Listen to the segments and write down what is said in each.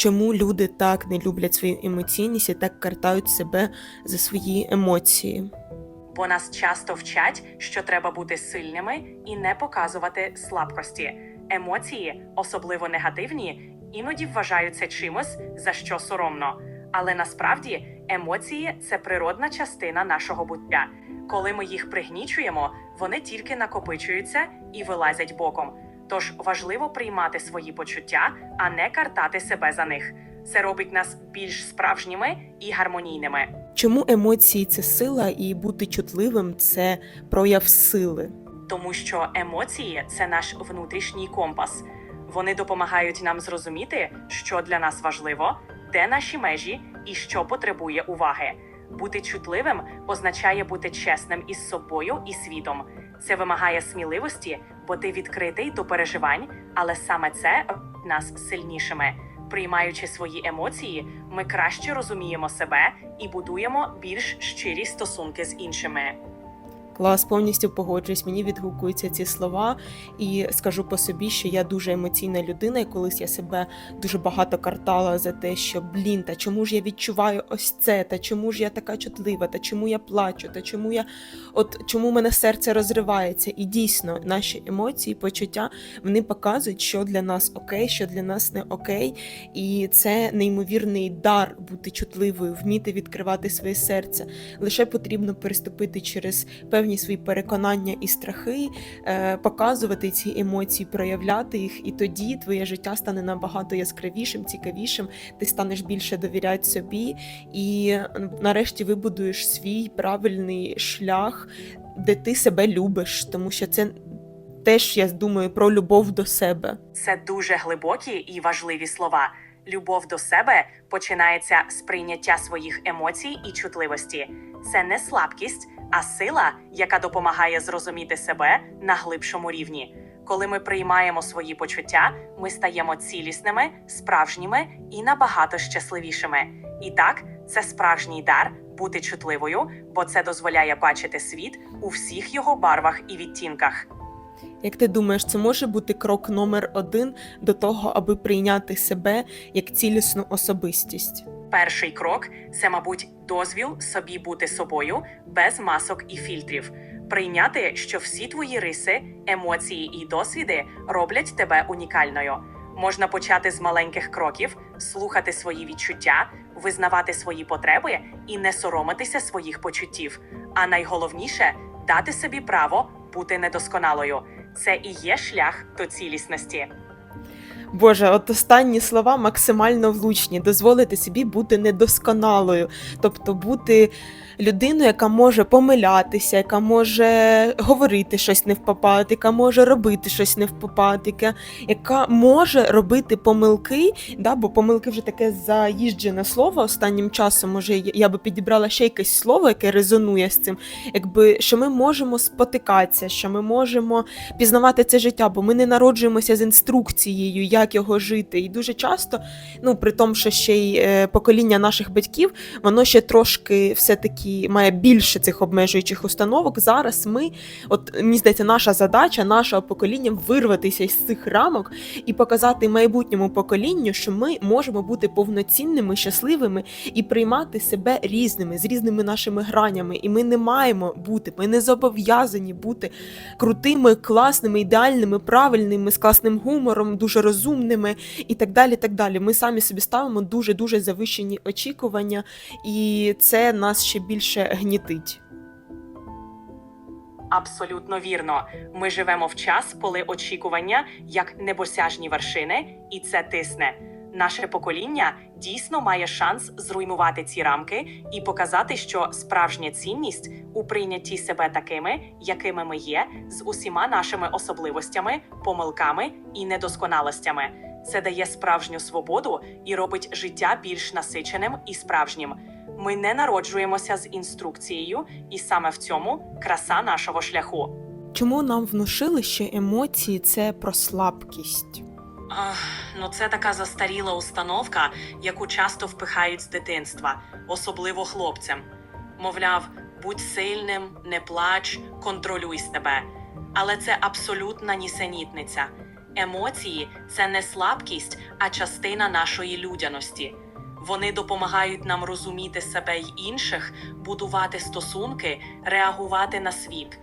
чому люди так не люблять свою емоційність і так картають себе за свої емоції. бо нас часто вчать, що треба бути сильними і не показувати слабкості. Емоції, особливо негативні, іноді вважаються чимось, за що соромно. Але насправді емоції це природна частина нашого буття. Коли ми їх пригнічуємо, вони тільки накопичуються і вилазять боком. Тож важливо приймати свої почуття, а не картати себе за них. Це робить нас більш справжніми і гармонійними. Чому емоції це сила, і бути чутливим це прояв сили? тому що емоції це наш внутрішній компас. Вони допомагають нам зрозуміти, що для нас важливо, де наші межі і що потребує уваги. Бути чутливим означає бути чесним із собою і світом. Це вимагає сміливості, бо ти відкритий до переживань, але саме це робить нас сильнішими. Приймаючи свої емоції, ми краще розуміємо себе і будуємо більш щирі стосунки з іншими. Клас, повністю погоджуюсь. Мені відгукуються ці слова, і скажу по собі, що я дуже емоційна людина, і колись я себе дуже багато картала за те, що блін, та чому ж я відчуваю ось це, та чому ж я така чутлива, та чому я плачу, та чому я от чому мене серце розривається. І дійсно, наші емоції, почуття вони показують, що для нас окей, що для нас не окей. І це неймовірний дар бути чутливою, вміти відкривати своє серце. Лише потрібно переступити через певні свої переконання і страхи, е, показувати ці емоції, проявляти їх, і тоді твоє життя стане набагато яскравішим, цікавішим. Ти станеш більше довіряти собі, і нарешті вибудуєш свій правильний шлях, де ти себе любиш, тому що це теж я думаю про любов до себе. Це дуже глибокі і важливі слова. Любов до себе починається з прийняття своїх емоцій і чутливості. Це не слабкість, а сила, яка допомагає зрозуміти себе на глибшому рівні. Коли ми приймаємо свої почуття, ми стаємо цілісними, справжніми і набагато щасливішими. І так, це справжній дар бути чутливою, бо це дозволяє бачити світ у всіх його барвах і відтінках. Як ти думаєш, це може бути крок номер один до того, аби прийняти себе як цілісну особистість? Перший крок це, мабуть, дозвіл собі бути собою без масок і фільтрів. Прийняти, що всі твої риси, емоції і досвіди роблять тебе унікальною. Можна почати з маленьких кроків, слухати свої відчуття, визнавати свої потреби і не соромитися своїх почуттів. А найголовніше дати собі право бути недосконалою. Це і є шлях до цілісності. Боже, от останні слова максимально влучні. Дозволити собі бути недосконалою, тобто бути людиною, яка може помилятися, яка може говорити щось не впопад, яка може робити щось не впопад, яка, яка може робити помилки. Да, бо помилки вже таке заїжджене слово останнім часом. Може, я би підібрала ще якесь слово, яке резонує з цим, якби що ми можемо спотикатися, що ми можемо пізнавати це життя, бо ми не народжуємося з інструкцією, як його жити. І дуже часто, ну при тому, що ще й е, покоління наших батьків, воно ще трошки все-таки має більше цих обмежуючих установок. Зараз ми, от мені здається, наша задача, нашого покоління вирватися з цих рамок і показати майбутньому поколінню, що ми можемо бути повноцінними, щасливими і приймати себе різними, з різними нашими гранями. І ми не маємо бути, ми не зобов'язані бути крутими, класними, ідеальними, правильними, з класним гумором, дуже розумними і так далі. так далі. Ми самі собі ставимо дуже дуже завищені очікування, і це нас ще більше гнітить. Абсолютно вірно. Ми живемо в час, коли очікування як небосяжні вершини, і це тисне. Наше покоління дійсно має шанс зруйнувати ці рамки і показати, що справжня цінність у прийнятті себе такими, якими ми є, з усіма нашими особливостями, помилками і недосконалостями. Це дає справжню свободу і робить життя більш насиченим і справжнім. Ми не народжуємося з інструкцією, і саме в цьому краса нашого шляху. Чому нам внушили, що емоції це про слабкість? Ну це така застаріла установка, яку часто впихають з дитинства, особливо хлопцям. Мовляв, будь сильним, не плач, контролюй себе. Але це абсолютна нісенітниця. Емоції це не слабкість, а частина нашої людяності. Вони допомагають нам розуміти себе й інших, будувати стосунки, реагувати на світ.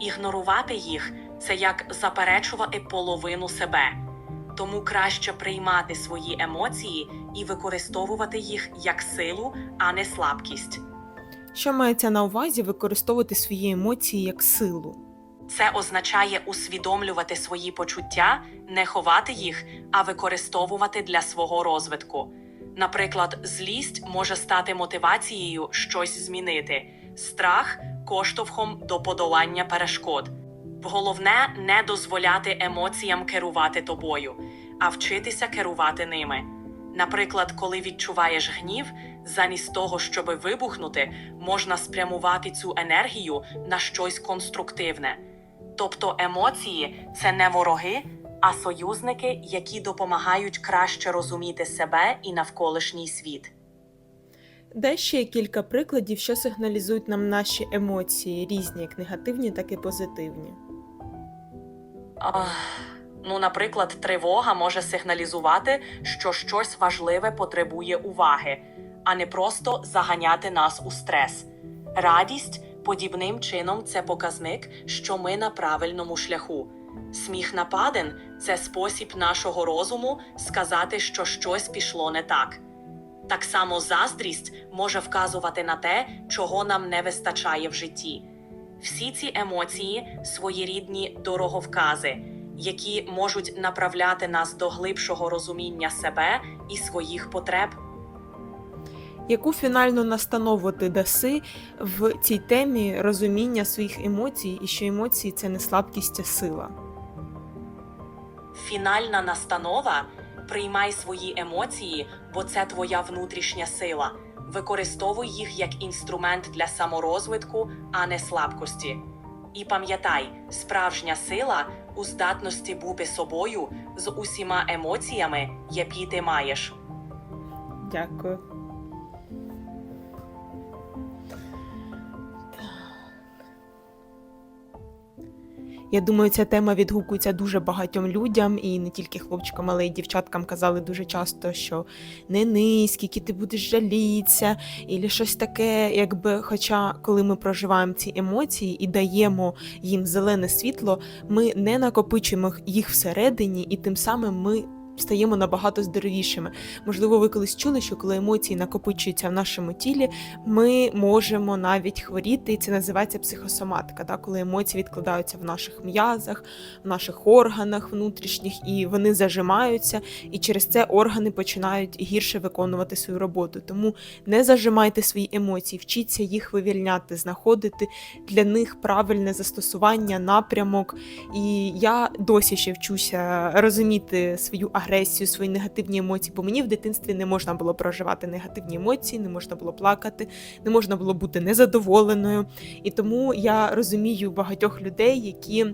Ігнорувати їх це як заперечувати половину себе. Тому краще приймати свої емоції і використовувати їх як силу, а не слабкість. Що мається на увазі використовувати свої емоції як силу? Це означає усвідомлювати свої почуття, не ховати їх, а використовувати для свого розвитку. Наприклад, злість може стати мотивацією щось змінити, страх коштовхом до подолання перешкод. Головне не дозволяти емоціям керувати тобою, а вчитися керувати ними. Наприклад, коли відчуваєш гнів, замість того, щоби вибухнути, можна спрямувати цю енергію на щось конструктивне. Тобто емоції це не вороги, а союзники, які допомагають краще розуміти себе і навколишній світ. Де ще кілька прикладів, що сигналізують нам наші емоції, різні, як негативні, так і позитивні. Ну, наприклад, тривога може сигналізувати, що щось важливе потребує уваги, а не просто заганяти нас у стрес. Радість подібним чином це показник, що ми на правильному шляху. Сміх нападен це спосіб нашого розуму сказати, що щось пішло не так. Так само заздрість може вказувати на те, чого нам не вистачає в житті. Всі ці емоції своєрідні дороговкази, які можуть направляти нас до глибшого розуміння себе і своїх потреб. Яку фінальну настанову ти даси в цій темі розуміння своїх емоцій, і що емоції це не слабкість, а сила? Фінальна настанова приймай свої емоції, бо це твоя внутрішня сила. Використовуй їх як інструмент для саморозвитку, а не слабкості. І пам'ятай, справжня сила у здатності бути собою з усіма емоціями, які ти маєш. Дякую. Я думаю, ця тема відгукується дуже багатьом людям, і не тільки хлопчикам, але й дівчаткам казали дуже часто, що не низький, які ти будеш жалітися, і щось таке, якби. Хоча, коли ми проживаємо ці емоції і даємо їм зелене світло, ми не накопичуємо їх всередині, і тим самим ми стаємо набагато здоровішими. Можливо, ви колись чули, що коли емоції накопичуються в нашому тілі, ми можемо навіть хворіти, і це називається психосоматика, да? коли емоції відкладаються в наших м'язах, в наших органах внутрішніх, і вони зажимаються, і через це органи починають гірше виконувати свою роботу. Тому не зажимайте свої емоції, вчіться їх вивільняти, знаходити для них правильне застосування, напрямок. І я досі ще вчуся розуміти свою агресію, свої негативні емоції, бо мені в дитинстві не можна було проживати негативні емоції, не можна було плакати, не можна було бути незадоволеною. І тому я розумію багатьох людей, які.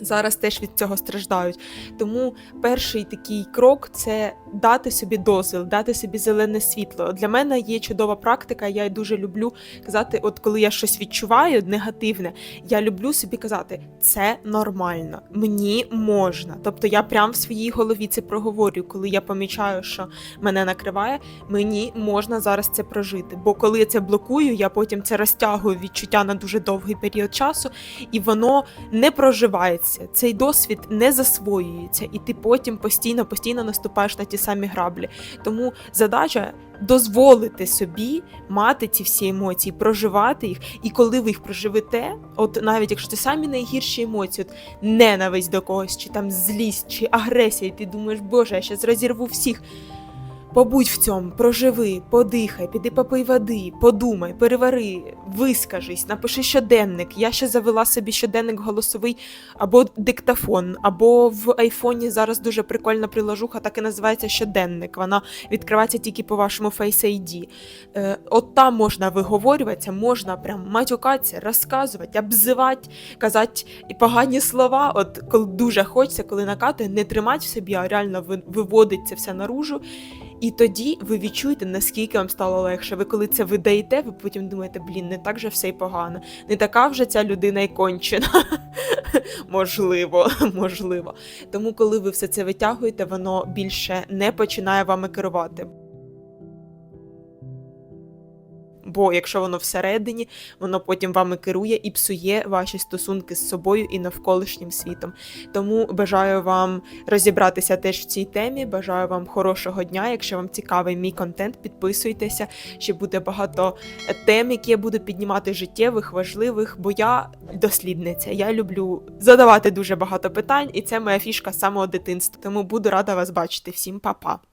Зараз теж від цього страждають. Тому перший такий крок це дати собі дозвіл, дати собі зелене світло. Для мене є чудова практика. Я дуже люблю казати, от коли я щось відчуваю негативне, я люблю собі казати, це нормально, мені можна. Тобто я прям в своїй голові це проговорю, коли я помічаю, що мене накриває, мені можна зараз це прожити. Бо коли я це блокую, я потім це розтягую відчуття на дуже довгий період часу, і воно не проживається. Цей досвід не засвоюється, і ти потім постійно, постійно наступаєш на ті самі граблі. Тому задача дозволити собі мати ці всі емоції, проживати їх. І коли ви їх проживете, от навіть якщо це самі найгірші емоції, от ненависть до когось, чи там злість, чи агресія, і ти думаєш, боже, я зараз розірву всіх. Побудь в цьому, проживи, подихай, піди попий води, подумай, перевари, вискажись, напиши щоденник. Я ще завела собі щоденник голосовий або диктофон, або в айфоні зараз дуже прикольна приложуха, так і називається щоденник. Вона відкривається тільки по вашому Face ID. Е, от там можна виговорюватися, можна прям матюкатися, розказувати, обзивати, казати погані слова. От коли дуже хочеться, коли накатує, не тримати в собі, а реально ви- виводить це все наружу. І тоді ви відчуєте, наскільки вам стало легше. Ви коли це видаєте, ви потім думаєте, блін, не так же все й погано. Не така вже ця людина й кончена. можливо, можливо. Тому, коли ви все це витягуєте, воно більше не починає вами керувати. Бо якщо воно всередині, воно потім вами керує і псує ваші стосунки з собою і навколишнім світом. Тому бажаю вам розібратися теж в цій темі. Бажаю вам хорошого дня. Якщо вам цікавий мій контент, підписуйтеся. Ще буде багато тем, які я буду піднімати життєвих, важливих, бо я дослідниця. Я люблю задавати дуже багато питань, і це моя фішка самого дитинства. Тому буду рада вас бачити. Всім па-па!